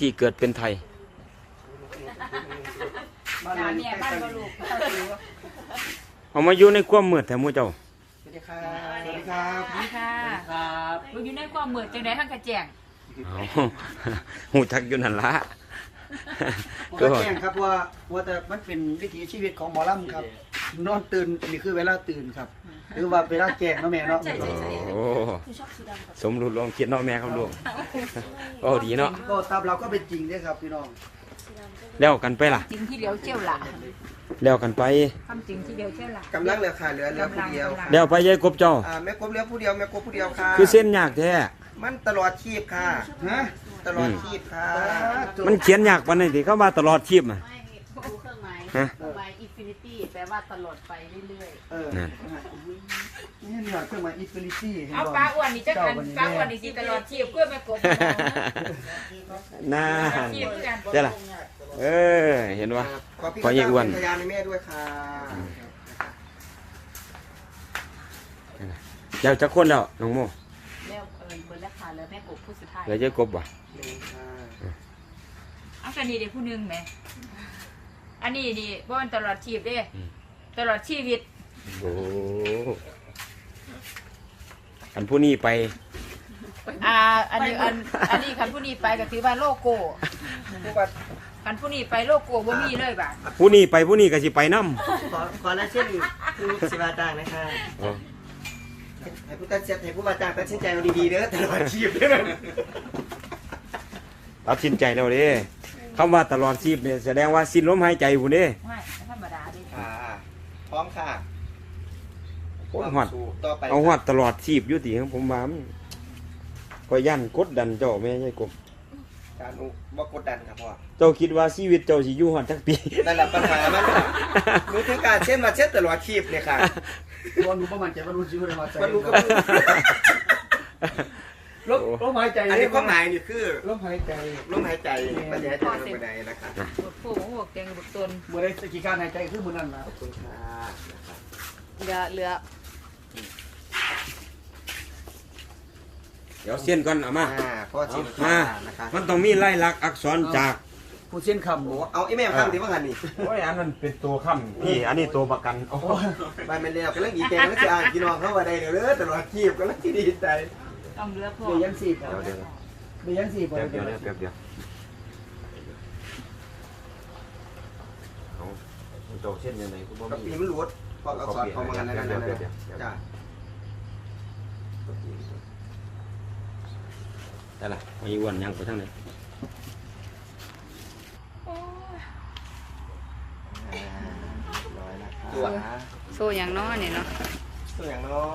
ที่เกิดเป็นไทยบ้านจ้าเราเนี่ยบ้านบ่ลูกเข้าสู่เอามาอยู่ในความมืดแต่หมูเจ้าสวัสดีครับสวัสดีครับนี่ค่ะครับลูกอยู่ในความมืดจังได๋ทั้งกระแจงเอาหูจักอยู่นั่นละผมก็แจ้งครับว่าว่าแต่มันเป็นวิถีชีวิตของหมอลำครับ นอนตื่นนี่คือเวลาตื่นครับ หรือว่าเวลาแจ้งเนาะแม่เนาะโอ้สมรู้ร่วมคิดเนาะแม่ครับลูกโอ้ดีเนาะก็ตามเราก็เป็นจริงเด้อครับพี่น้องแล้วกันไปล่ะจริงที่เดียวเชี่ยวหล่ะแล้วกันไปคำจริงที่เดียวเชี่ยวหล่ะกำลังเหลือค่ะเหลือเหลือผู้เดียวค่ะแล้วไปยายกบเจ้าอ่าแม่กบเหลือผู้เดียวแม่กบผู้เดียวค่ะคือเส้นยากแท้มันตลอดชีพค่ะฮะตลอดชีพค่ะมันเขียนยากปานนี้ที่เข้ามาตลอดชีพอะไม่ดูเครื่องหมายฮะ แปลว่าตลอดไปเรื่อยเออนั่นนี่นี่เครื่องหมายอินฟินิตี้เห็นเอาบ่ปลาอ้วนนี่จักกันปลาอ้วนนี่สิตลอดชีพเพื่อแม่กบน่าชีพคือกันเจ้าล่ะเออ เห็นวะขอพี่ขออีกอ้วนพยานในแม่ด้วยค่ะเจ้าจะคนแล้วน้องโมๆแล้วเอิญเปิดแล้วค่ะแล้วแม่กบผู้สุดท้ายเหลือยายกบว่ะหนึ่งค่ะเอากันนี่เด้ผู้หนึงแหม อันนี้นี่บ่มันตลอดชีพเด้ตลอดชีวิตโอ้อันผู้นี้ไป อ่าอันนี้อันอันนี้คันผู้นี้ไปก็ถือว่าโลโก้ผู้บัตรคันผู้นี้ไปโลโก้บ่มีเลยบาดผู้นี้ไปผู้นี้ก็สิไปนํขอขอลายเส้นผู้ศิวาจางนะคะอ๋อให้ผู้ตัดเสียให้ผู้บาจางตัดสินใจเอาดีๆเด้อตลอดชีพเด้อตัดสินใจแล้วเด้ คำว่าตลอดชีพเนี่ยแสดงว่าสิ้นลมหายใจพุ่นเด้ไม่ธรรมดาเด้ค่ะพร้อมค่ะโอ้ยฮอดสู้ต่อไปเอาฮอดตลอดชีพอยู่ติของผมว่ามันก็ย่านกดดันเจ้าแม่ยายกบการอุบ่กดดันครับพ่อ เจ้าคิดว่าชีวิตเจ้าสิอยู่ฮอดจักปี นั่นแหละปัญหามันค่ะหนูถึงการเช่นมาเช็ดตลอดชีพเลยค่ะ วันรู้ประมาณจะวันรู้ชีวิตมาใจมันรู้ก็รู้ ลมลมหายใจอันนี้ความหมายนี่คือลมหายใจลมหายใจปัญญาใจลงไปไหนนะคะบทผู้หัวเตียงบุกตนเมื่อได้สกิการหายใจคือมือนั่นนะขอบคุณค่ะนะครับเหลือเหลือเดี๋ยวเส้นก่อนเอามาอ่าพ่อชิมมานะคะมันต้องมีลายลักษณ์อักษรจากผู้เส้นคำโอ้เอาไอ้แม่ข้างดีว่างันนี่โอ้ยอันนั้นเป็นตัวค้ำพี่อันนี้ตัวประกันโอ้ไปมันเรียกกันเรื่องอีแกงแล้วจะอ่านพี่น้องเข้ามาได้เดี๋ยวเด้อตลอดชีพกันแล้วที่ดีใจ ต้องเลือกพวเบีกยยังสี่เดี๋ยวเดี๋ยวเบียยังสี่เดี๋ยวเดี๋ยวเดี๋ยวเดี๋ยวเดี๋ยวเอาเจ้าเส้นยังไงกูบ่กับปีมีมันรู้เพราะเราสอนเขามากันแล้วกันนะจ้าได้ละไม่อ้วนยังไปทางไหนร้อยนะคะโซ่อย่างน้อเนี่ยเนาะ ตัวอย่างน้อง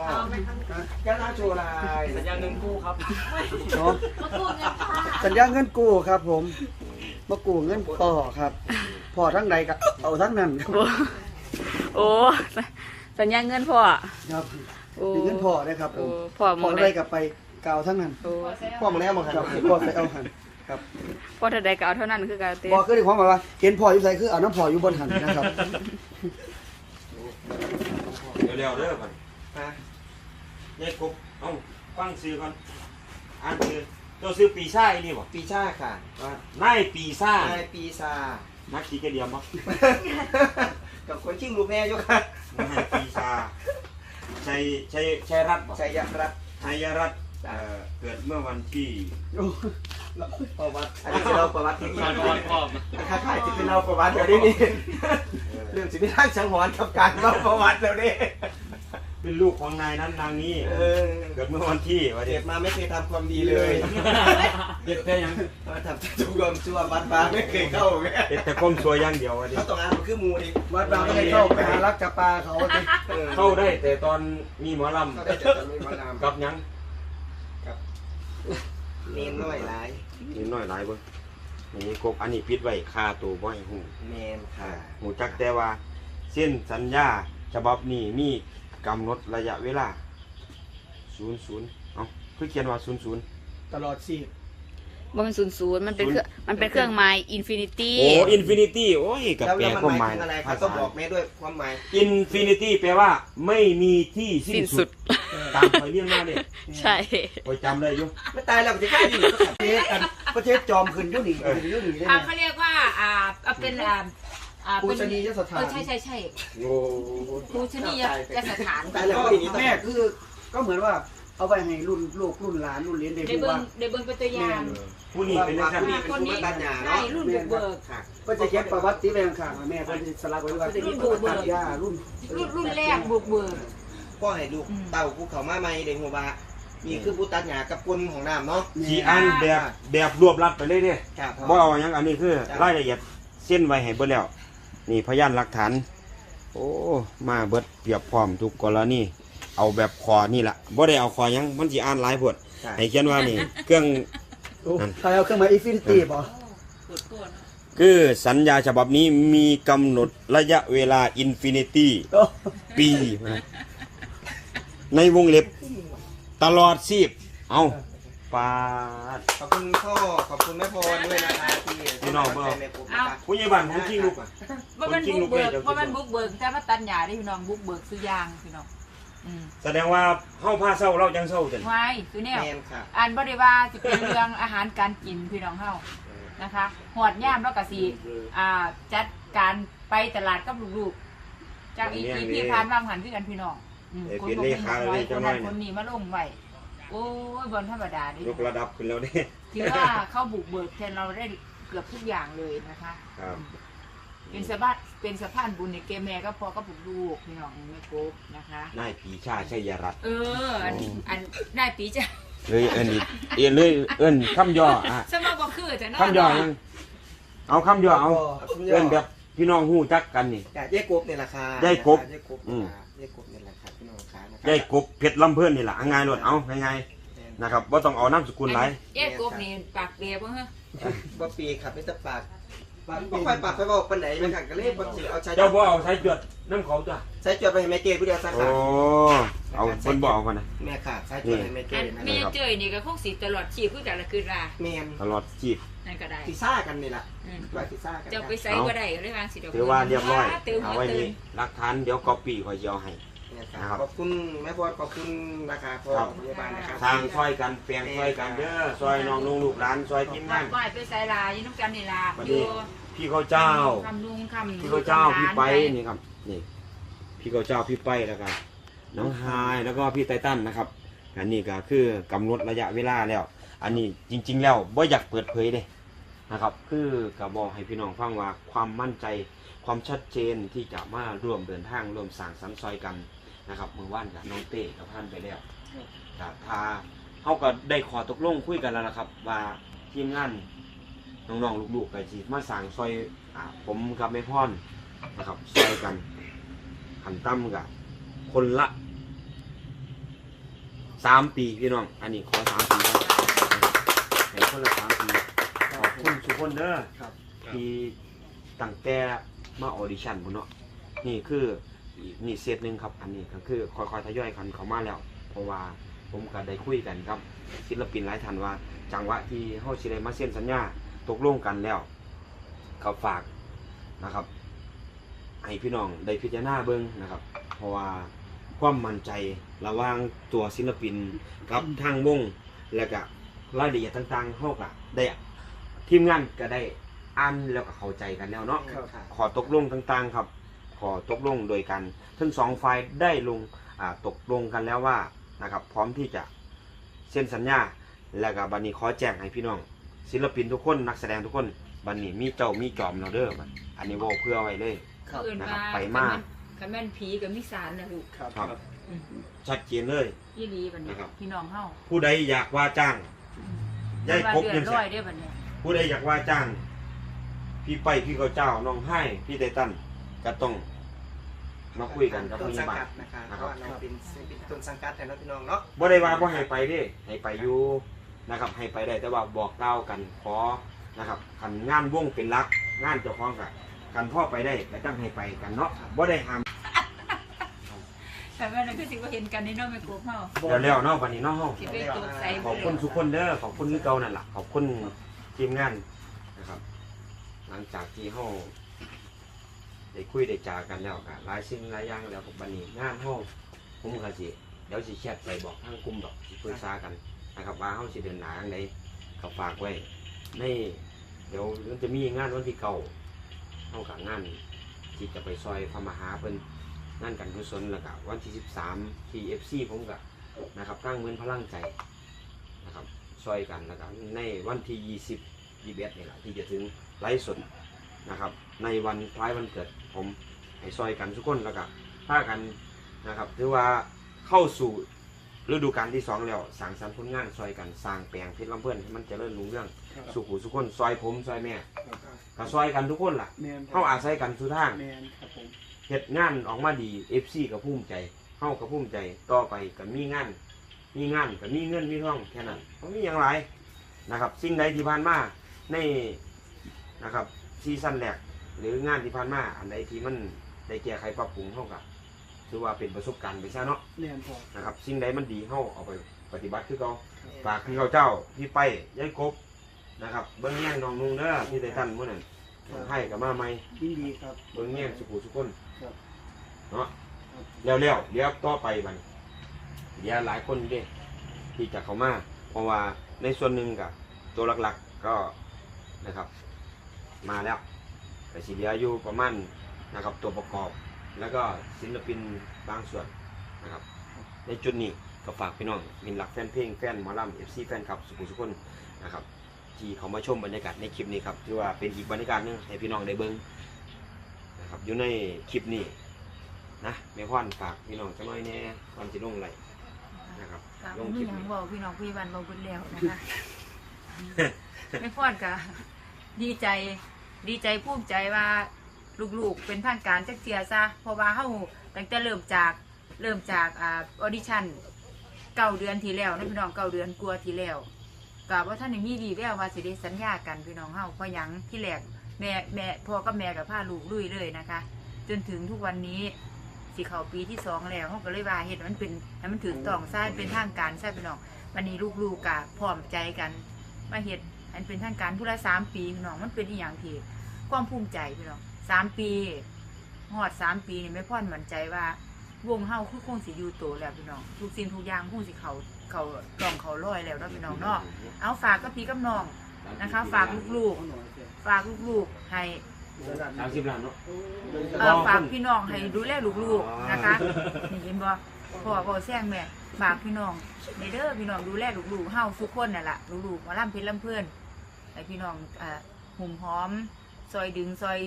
ย่าน้าโชว์ลายสัญญาเงินกู้ครับเนาะสัญญาเงินกู้ครับ ผมมากู้เงินพ่อครับพ่อทั้งใดกับเอาทั้งนั้นครับโอ้สัญญาเงินพ่อครับโอ้เป็นเงินพ่อนะครับผโอ้มพ่อหมพ่อองได้ได้กลับไปกล่าวทั้งนั้นโอ้พ่อมาแล้วมั้งคครัรับบพ่อไปเอาหันครับพ่อเท่าใดก็เอาเท่านั้นคือการเต้พ่อคือในความหมายว่าเห็นพ่ออยู่ใส่คือเอาน้ำพ่ออยู่บนหันนะครับเร็วๆเด้อก่อน ฮะยายกบเอ้าฟังซื้อก่อนอ่านซื้อเจ้าซื้อปีซ่าอีนี่บ่ปีชาค่ะว่านายปีซ่านายปีซานักขี่กระเดียมบ่กับคนชิงลูกแม่ยกค่ะนายปีซ่าชัยชัยชัยรัตน์บ่ชัยรัตน์ชัยรัตน์เอ่อเกิดเมื่อวันที่ประวัติอันนี้คือเราประวัติที่นี่ถ้าถ่ายจะเป็นเราประวัติเดี๋ยวนี้นี่เรื่องสิพิทักษ์สังหรณ์กับการเราประวัติเดี๋ยวนี้ เป็นลูกของนายนั้นนางนี้ เออเกิดเมื่อวันที่ว่าเด็เกิกดมาไม่เคยทำความดีเลยเด็กแต่ยังมาทำทุกความชั่วบัดบาไม่เคยเข้าแม่เด็กแต่ก้มสวยอย่างเดียวว่าเด็เขากต้องอ่านมันคือหมูดิวัดบางก็ให้เข้าไปหารักจับปลาเขาสิเออเข้าได้แต่ตอนมีหมอลเขาได้แต่ตอนนี้มานามำกับหยังเน้นน้อยหลายนิดหน่อยหลายเบิ่งนี่กบอันนี้พิดไว้ค่าตัวบ่ให้ฮู้แมนค่ะ หูจักแต่ว่าเส้นสัญญาฉบับนี้มี กำหนดระยะเวลา00เอ้าคือเขียนว่า00ตลอดสี่บ่เป็นศูนย์ศูนย์มันเป็นเครื่องมันเป็นเครื่องหมายอินฟินิตี้โอ้อินฟินิตี้โอ้ยกับแล้วแปลแล้วความมันหายยหมามถึงอะไรครับภาต้องษาบอกแม่ด้วยความหมายอินฟินิตี้แปลว่าไม่มีที่สิ้สิ้นนสุสุด ด ตามคอยเรียนมาเนี่ยใช่ คอยจำได้อยู่ ไม่ตายแล้วจะกล้าอยู่ก็ขับประเทศอันประเทศจอมขึ้นอยุ่นี่ขึ้นอยุ่นี่ได้อ่าไหมเขาเรียกว่าอ่าเอาเป็นอ่า อ่าปูเป็นชนียสถาเอนอใช่ใช่ใช่โอ้ปูชนียสถานตายแล้วก็ปีนี้ตายแม่คือ ก็เหมือนว่าเอาไปให้รุ่นลูกรุ่นหลานรุ่นเหลี้ยนได้ได้รู้เบิ่งว่าได้เบิ่งเป็นตัวอย่างผู้นี้เป็นนักผู้นี้เป็นผู้ตัดหญ้าใช่เนาะรุ่นบุกเบิกค่ะก็จะเก็บประวัติไปข้างๆแม่ก็จะสลักไว้ว่ารุ่นบุกเบิกตัดหญ้ารุ่น รุ่นรุ่นแรกบุกเบิก พ่อให้ลูกเต่าภูเขามาใหม่เด็กหัวบานี่คือผู้ตัดหญ้ากับกุนของน้ำเนาะสีอันแบบแบบรวบรัดไปเลยเด้ครับ บ่เอาหยังอันนี้คือรายละเอียดเส้นไว้ให้เบิดแล้ว นี่พยานหลักฐาน โอ้ มาเบิดเปรียบพร้อมทุกกรณีเอาแบบคอนี่ล่ะบ่ได้เอาคอหยังมันสิอ่านหลายพวดให้เขียนว่านี่ เครื่องโอ้ใครเอาเครื่องหมายอินฟินิตี้ป่ะกดโกนคือสัญญาฉบับนี้มีกำหนดระยะเวลาอินฟินิตี้โอ้ปีนะในวงเล็บตลอดชีพเอา ปาด ขอบคุณพ่อขอบคุณแม่พรด้วยนะคะที่พี่น้องเบิ่งในกลุ่มนะคะ ผู้ใหญ่บ้านผมขี้ลูกว่ามันบุกเบิกว่ามันบุกเบิกแต่ว่าตันหยาได้พี่น้องบุกเบิกซื้อยางพี่น้องอืมแสดงว่าเฮาพาเศร้าเราจังเศร้าจังไว้คือแนวแมนค่ะอ่านบริว่าสิเป็นเรื่องอาหารการกินพี่น้องเฮานะคะหอดย่ามแล้วก็สิอ่าจัดการไปตลาดกับลูกๆจากอีพีพี่พานวางหันคือกันพี่น้องอืมคนบอกคนน้อยคนนั้นคนนี้มาลงไว้ โอ้ยบนธรรมดาเดิยกระดับขึ้นแล้วเด้ถือว่าเข้าบุกเบิกแทนเราได้เกือบทุกอย่างเลยนะคะ ครับ เป็นสะพานเป็นสะพานบุญในเกมแม่ก็พอก็ปลูกลูกพี่น้องไม่โกบนะคะ นายปีชาชัยรัตน์เออ อันอันได้ปีจ้ะเลยเอิ้นอีกเอิ้นเลยเอิ้นคำย่ออะสมบอกคือจะเนาะคำย่อยังเอาคำย่อเอาเอิ้นแบบพี่น้องฮู้จักกันนี่ค่ะยายกบเนี่ยแหละค่ะยายกบยายกบอืมยายกบเนี่ยแหละค่ะพี่น้องค่ะนะค ยายกบเพชรลำเพิ่นนี่ล่ะง่ายๆโลดเอาง่ายๆนะครับบ่ต้องเอานามสกุลหลายแยกกบนี่ปากเดียวเฮ้อบ่ปีครับไม่แต่ปากปากบ่ค่อยปากค่อยบอกปานไหนมันค่ะก็เลยบ่สิเอาใช้เจ้าบ่เอาใช้จวดน้ำเขาจ้ะใช้จวดไปให้แม่เก้ผู้เดียวซะโอ้ค่ะเอาเพิ่นบ่เอากันนะ แม่ค่ะใช้จวดให้แม่เก้อันนะแม่เจยนี่ก็คงสิตลอดชีพคือกันละคือว่าแม่นตลอดชีพนั่นก็ได้สิซ่ากันนี่ล่ะอืมว่าสิซ่ากันเจ้าไปใส่บ่ได้ก็เลยวางสิดอกถือว่าเรียบร้อยตื่นเอาหัวไว้ตื่นี่นหลักฐานเดี๋ยวก๊อปปี้ข่อยสิเอาให้ เนี่ยค่ะนะครับขอบคุณแม่พรขอบคุณนะคะพ่อพยาบาลนะคะทางซอยกันเปลี่ยนซอยกันเด้อซอยน้องลุงลูกหลานซอยทีมงานก้อยไปใส่ลาอยู่น้ำกันนี่ล่ะวันอนี้ยู่พี่เขาเจ้าคำลุงคำพี่เขาเจ้าพี่ไปนี่ครับนี่ พี่เขาเจ้าพี่ไปแล้วก็น้องไฮายแล้วก็พี่ไตตันนะครับ อันนี้ก็คือกำหนดระยะเวลาแล้ว อันนี้จริง ๆ แล้วบ่อยากเปิดเผยเด้นะครับ คือกับบอกให้พี่น้องฟังว่าความมั่นใจความชัดเจนที่จะมาร่วมเดินทางร่วมสร้างสรรค์ซอยกัน นะครับเมื่อวานกับน้องเต้กับท่านไปแล้วกับทาเขาก็ได้ขอตกลงคุยกันแล้วนะครับ ว่าทีมงานน้องๆลูกๆก็สิมาสร้างซอยอ่าผมกับแม่พ่อนนะครับซอยกันขันตั้มกับคนละสามปีพี่น้อง อันนี้ขอสามปีครับให้คนละสามปีขอบคุณทุกคนเด้อครับที่ตั้งแต่มาออดิชั่นพุ่นเนาะนี่คือ อีกนี่เซตหนึ่งครับ อันนี้ก็คือค่อยๆทยอยกันเข้ามาแล้ว เพราะว่าผมก็ได้คุยกันครับศิลปินหลายท่านว่า จังหวะที่เฮาสิได้มาเซ็นสัญญาตกลงกันแล้วก็ฝากนะครับให้พี่น้องได้พิจารณาเบิ่งนะครับ เพราะว่าความมั่นใจระหว่างตัวศิลปินกับทางวงและก็รายละเอียดต่างๆเฮาก็ได้ทีมงานก็ได้อ่านแล้วก็เข้าใจกันแล้วเนาะครับค่ะขอตกลงต่างๆครับ ขอตกลงโดยกัน ทั้งสองฝ่ายได้ลงอ่าตกลงกันแล้วว่านะครับพร้อมที่จะเซ็นสัญญา แล้วก็บันนี้ขอแจ้งให้พี่น้อง ศิลปินทุกคนนักแสดงทุกคนบันนี้มีเจ้ามีจอมเราเด้อบัดอันนี้เว่าเพื่อไว้เลยครับเอื่นนะครับมาไปมาคันแม่นผีกับมิสารนะลูกครับครับอืมชัดเจนเลยยี่ลีบัดนี้นะครับพี่น้องเฮาผู้ใดอยากว่าจ้างยายครบเดืยัองดแสร้อยนได้อบัดนี้ผู้ใดอยากว่าจ้าง พี่ไปพี่เขาเจ้าน้องให้พี่ไตตัน ก็ต้องมาคุยกันกับต้นพสัยางบากัลดนะคะเพนะคราะรับว่าน้องเป็นเป็นต้นสังกัดแทนพี่น้องเนาะ บ่ได้ว่าบ่ให้ไปเด้ให้ไปอยู่นะครับ ให้ไปได้แต่ว่าบอกเล่าวกันขอนะครับคันงานวงเป็นหลักงานเจ้าของกันกันพ่อไปได้ก็ต้องให้ไปกันเนาะบ่ได้ห้ามแต่ว่านั่นคือสิว่าเห็นกันในน้องไม่กลัวเฮาเดี๋ยวแล้วเนาะวันนี้เนาะเฮาสิไปตกใส่ขอบคุณทุกคนเด้อขอบคุณที่เก่านั่นล่ะขอบคุณทีมงานนะครับ หลังจากที่เฮา ได้คุยได้จากันแล้วก็หลายสิ่งหลายอย่างแล้วก็บัดนี้งานเฮาผมก็สิเดี๋ยวสิแชทใส่บอกทางกลุ่มดอกสิปรึกษากันนะครับว่าเฮาสิเดินหน้าทางใดก็ฝากไว้ในเดี๋ยวมันจะมีงานวันที่เก่าเฮากับงานที่จะไปซอยพระมหาเพิ่นงานกันกุศลแล้วก็วันที่13ที่ FC ผมก็นะครับตั้งมือนพลังใจนะครับซอยกันแล้วก็ในวันที่ 20 21นี่แหละที่จะถึงไลฟ์สด นะครับ ในวันคล้ายวันเกิดผมให้ซอยกันทุกคนแล้วก็พากันนะครับถือว่าเข้าสู่ฤดูกาลที่สองแล้วสั่งสรรค์ผลงานซอยกันสร้างแปลงเพชรลำเพื่อนให้มันเจริญรุ่งเรื่องสุขุสุขคนซอยผมซอยแม่ก็ซอยกันทุกคนล่ะแมนเข้าอาศัยกันสุทาง แมนครับผมเฮ็ดงานออกมาดี FC ก็ภูมิใจเฮาก็ภูมิใจต่อไปก็มีงาน มีงานก็มีเงินมีทองแค่นั้นบ่มีอย่างไรนะครับ สิ่งใดที่ผ่านมาในนะครับ ซีซั่นแรกหรืองานที่ผ่านมาอันใดที่มันได้แก้ไขปรับปรุงเฮาก็ถือว่าเป็นประสบการณ์ไปซะเนาะแมนพอ นะครับสิ่งใดมันดีเฮาเอาไปปฏิบัติคือเก่าฝากพี่เขาเจ้าพี่ไปยายกบนะครับ เบิ่งแย่งน้องนุ่งเด้อพี่ไททันมื้อนั้นให้กับมาใหม่ยินดีครับ เบิ่งแย่งสุขุสุขคนครับ เนาะ แล้วแล้วเดี๋ยวต่อไปบัดนเดี๋ยวหลายคนเด้ที่จะเข้ามา เพราะว่าในส่วนหนึ่งกับตัวหลักๆก็นะครับ มาแล้วแต่สีเหลืออยู่ประมาณนะครับตัวประกอบ แล้วก็ศิลปินบางส่วนนะครับ ในจุดนี้ก็ฝากพี่น้องมินหลักแฟนเพลงแฟนหมอลำเอฟซีแฟนคลับสุขุมสุขคนนะครับที่เขามาชมบรรยากาศในคลิปนี้ครับถือว่าเป็นอีกบรรยากาศหนึงให้พี่น้องได้เบิ้งนะครับอยู่ในคลิปนี้นะแม่พ่อนฝากพี่น้องจังน้อยแน่ก่อนสิลงไหลนะครับค่ะลงมีคลิปหยังนี้บอกพี่น้องพี่วันบอกเบิดแล้วนะคะไม่พอดกะดีใจ ดีใจภูมิใจว่าลูกๆเป็นทางการจักเทียซะเพราะว่าเฮาตั้งแต่เริ่มจากเริ่มจากอ่าออดิชั่นเก้าเดือนที่แล้วนะพี่น้องเก้าเดือนกลัวาที่แล้วกับว่าท่านได้มีดีแววว่าสิได้สัญญากันพี่น้องเฮาเพราะหยังที่แรกแม่แม่พ่อกับแม่กับพาลูกลุยเลยนะคะ จนถึงทุกวันนี้สิเขาปีที่สองแล้วเขาก็เลยว่าเห็นมันเป็นให้มันถือต้องใช่เป็นทางการใช่พี่น้องวันนี้ลูกๆกะพร้อมใจกันมาเห็ดอันเป็นทางการผู้ละสามปีพี่น้องมันเป็นอีหยังที่ ความภูมิใจพี่น้องสามปีหอดสามปีนี่ไม่พ่อนมั่นใจว่า วงเฮาคือคงสิอยู่โตแล้วพี่น้องทุกสิ่งทุกอย่างคงสิเขาเขาต้องเขาร้อยแล้วเนาะพี่น้องเนาะเอาฝากกับพี่กับน้องนะคะ ฝากลูกๆฝากลูกๆให้สามสิบล้านเนาะเอ่อฝากพี่น้องให้ดูแลลูกๆนะคะนี่เห็นบ่พ่อบ่แซงแม่ฝากพี่น้องในเด้อพี่น้องดูแลลูกๆเฮาทุกคนนั่นล่ะลูกๆหมาล่ำเพชรลำเพื่อนให้พี่น้องอ่าหุ่มหอม ซอยดึงซอย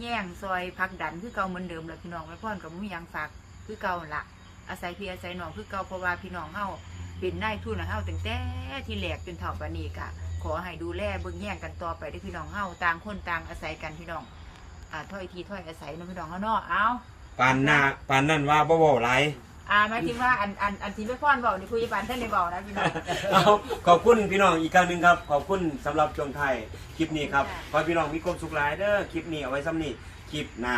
แย่งซอยพักดันคือเก่าเหมือนเดิมแหละพี่น้องไม่พ่อนกับมุ้ยยังฝากคือเก่าล่ะอาศัยพี่อาศัยน้องคือเก่าเพราะว่าพี่น้องเฮาเป็นนายทุนน่ะเฮาตั้งแต่ที่แหลกจนเท่าปานนี้กะขอให้ดูแลเบิ่งแย่งกันต่อไปเด้พี่น้องเฮาต่างคนต่างอาศัยกันพี่น้องอ่าถ้อยทีถ้อยอาศัยน้องพี่น้องเขาเนาะเอาปานหน้าปานนั่นว่าบ่เว้าหลาย อ่าหมายถึงว่าอันอันอันที่ไม่พ่อนบอกนี่คุยปานท่านได้บอกนะพี่น้อง เอาขอบคุณพี่น้องอีกครั้งหนึ่งครับ ขอบคุณสำหรับช่วงไทายคลิปนี้ครับขอให้พี่น้องมีความสุขหลายเด้อคลิปนี้เอาไว้ซ้ำนี่คลิปหน้า